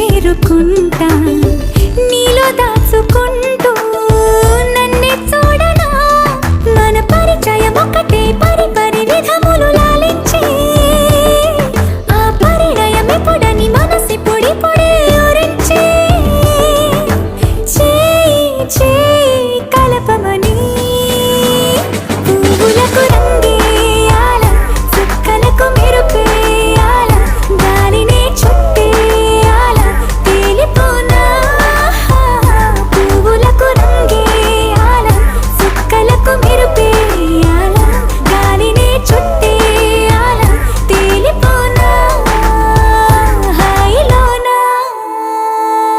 చేరుకుంటా.